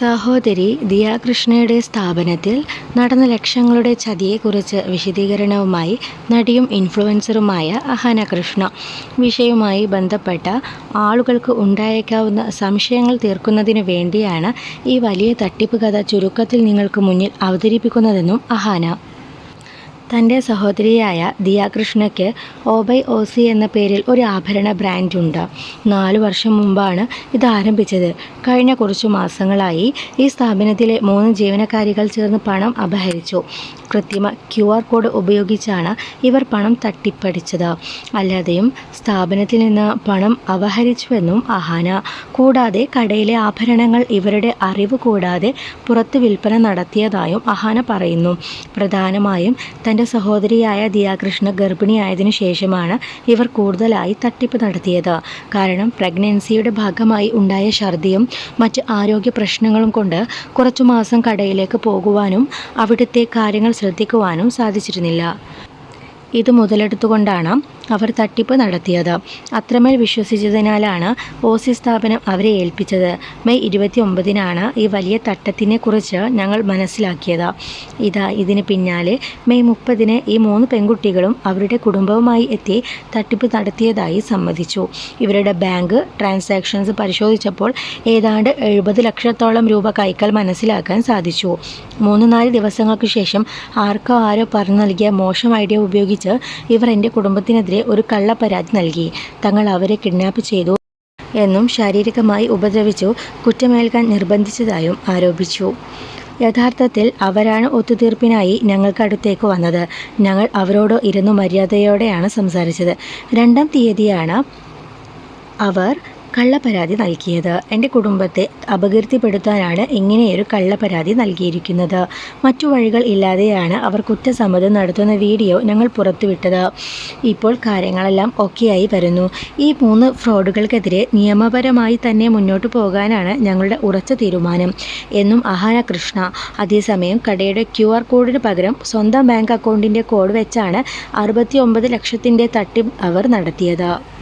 സഹോദരി ദിയാകൃഷ്ണയുടെ സ്ഥാപനത്തിൽ നടന്ന ലക്ഷങ്ങളുടെ ചതിയെക്കുറിച്ച് വിശദീകരണവുമായി നടിയും ഇൻഫ്ലുവൻസറുമായ അഹന കൃഷ്ണ. വിഷയവുമായി ബന്ധപ്പെട്ട ആളുകൾക്ക് ഉണ്ടായേക്കാവുന്ന സംശയങ്ങൾ തീർക്കുന്നതിനു വേണ്ടിയാണ് ഈ വലിയ തട്ടിപ്പ് കഥ ചുരുക്കത്തിൽ നിങ്ങൾക്ക് മുന്നിൽ അവതരിപ്പിക്കുന്നതെന്നും അഹാന തന്റെ സഹോദരിയായ ദിയാകൃഷ്ണയ്ക്ക് ഓബൈ ഓസി എന്ന പേരിൽ ഒരു ആഭരണ ബ്രാൻഡുണ്ട് നാലു വർഷം മുമ്പാണ് ഇത് ആരംഭിച്ചത്. കഴിഞ്ഞ കുറച്ചു മാസങ്ങളായി ഈ സ്ഥാപനത്തിലെ മൂന്ന് ജീവനക്കാരികൾ ചേർന്ന് പണം അപഹരിച്ചു. കൃത്രിമ ക്യു ആർ കോഡ് ഉപയോഗിച്ചാണ് ഇവർ പണം തട്ടിപ്പടിച്ചത്. അല്ലാതെയും സ്ഥാപനത്തിൽ നിന്ന് പണം അപഹരിച്ചുവെന്നും അഹാന. കൂടാതെ കടയിലെ ആഭരണങ്ങൾ ഇവരുടെ അറിവ് കൂടാതെ പുറത്ത് വിൽപ്പന നടത്തിയതായും അഹാന പറയുന്നു. പ്രധാനമായും തന്റെ സഹോദരിയായ ദിയാകൃഷ്ണ ഗർഭിണിയായതിനു ശേഷമാണ് ഇവർ കൂടുതലായി തട്ടിപ്പ് നടത്തിയത്. കാരണം പ്രഗ്നൻസിയുടെ ഭാഗമായി ഉണ്ടായ ഛർദിയും മറ്റ് ആരോഗ്യ പ്രശ്നങ്ങളും കൊണ്ട് കുറച്ചു മാസം കടയിലേക്ക് പോകുവാനും അവിടുത്തെ കാര്യങ്ങൾ ശ്രദ്ധിക്കുവാനും സാധിച്ചിരുന്നില്ല. ഇത് മുതലെടുത്തുകൊണ്ടാണ് അവർ തട്ടിപ്പ് നടത്തിയത്. അത്രമേൽ വിശ്വസിച്ചതിനാലാണ് ഓസി സ്ഥാപനം അവരെ ഏൽപ്പിച്ചത്. മെയ് ഇരുപത്തി ഒമ്പതിനാണ് ഈ വലിയ തട്ടത്തിനെ കുറിച്ച് ഞങ്ങൾ മനസ്സിലാക്കിയത്. ഇതാ ഇതിന് പിന്നാലെ മെയ് മുപ്പതിന് ഈ മൂന്ന് പെൺകുട്ടികളും അവരുടെ കുടുംബവുമായി എത്തി തട്ടിപ്പ് നടത്തിയതായി സമ്മതിച്ചു. ഇവരുടെ ബാങ്ക് ട്രാൻസാക്ഷൻസ് പരിശോധിച്ചപ്പോൾ ഏതാണ്ട് എഴുപത് ലക്ഷത്തോളം രൂപ കൈക്കൽ മനസ്സിലാക്കാൻ സാധിച്ചു. മൂന്ന് നാല് ദിവസങ്ങൾക്ക് ശേഷം ആർക്കോ ആരോ പറഞ്ഞു നൽകിയ മോശം ഐഡിയ ഉപയോഗിച്ച് ഇവർ എന്റെ കുടുംബത്തിനെതിരെ ഒരു കള്ള പരാതി നൽകി. തങ്ങൾ അവരെ കിഡ്നാപ്പ് ചെയ്തു എന്നും ശാരീരികമായി ഉപദ്രവിച്ചു കുറ്റമേൽക്കാൻ നിർബന്ധിച്ചതായും ആരോപിച്ചു. യഥാർത്ഥത്തിൽ അവരാണ് ഒത്തുതീർപ്പിനായി ഞങ്ങൾക്ക് അടുത്തേക്ക് വന്നത്. ഞങ്ങൾ അവരോട് ഇരുന്നു മര്യാദയോടെയാണ് സംസാരിച്ചത്. രണ്ടാം തീയതിയാണ് അവർ കള്ളപ്പരാതി നൽകിയത്. എന്റെ കുടുംബത്തെ അപകീർത്തിപ്പെടുത്താനാണ് ഇങ്ങനെയൊരു കള്ളപ്പരാതി നൽകിയിരിക്കുന്നത്. മറ്റു വഴികൾ ഇല്ലാതെയാണ് അവർ കുറ്റസമ്മതം നടത്തുന്ന വീഡിയോ ഞങ്ങൾ പുറത്തുവിട്ടത്. ഇപ്പോൾ കാര്യങ്ങളെല്ലാം ഒക്കെയായി വരുന്നു. ഈ മൂന്ന് ഫ്രോഡുകൾക്കെതിരെ നിയമപരമായി തന്നെ മുന്നോട്ട് പോകാനാണ് ഞങ്ങളുടെ ഉറച്ച തീരുമാനം. എന്നും അഹാന കൃഷ്ണ. അതേസമയം കടയുടെ ക്യു ആർ കോഡിന് പകരം സ്വന്തം ബാങ്ക് അക്കൗണ്ടിന്റെ കോഡ് വെച്ചാണ് അറുപത്തി ഒമ്പത് ലക്ഷത്തിന്റെ തട്ടിപ്പ് അവർ നടത്തിയത്.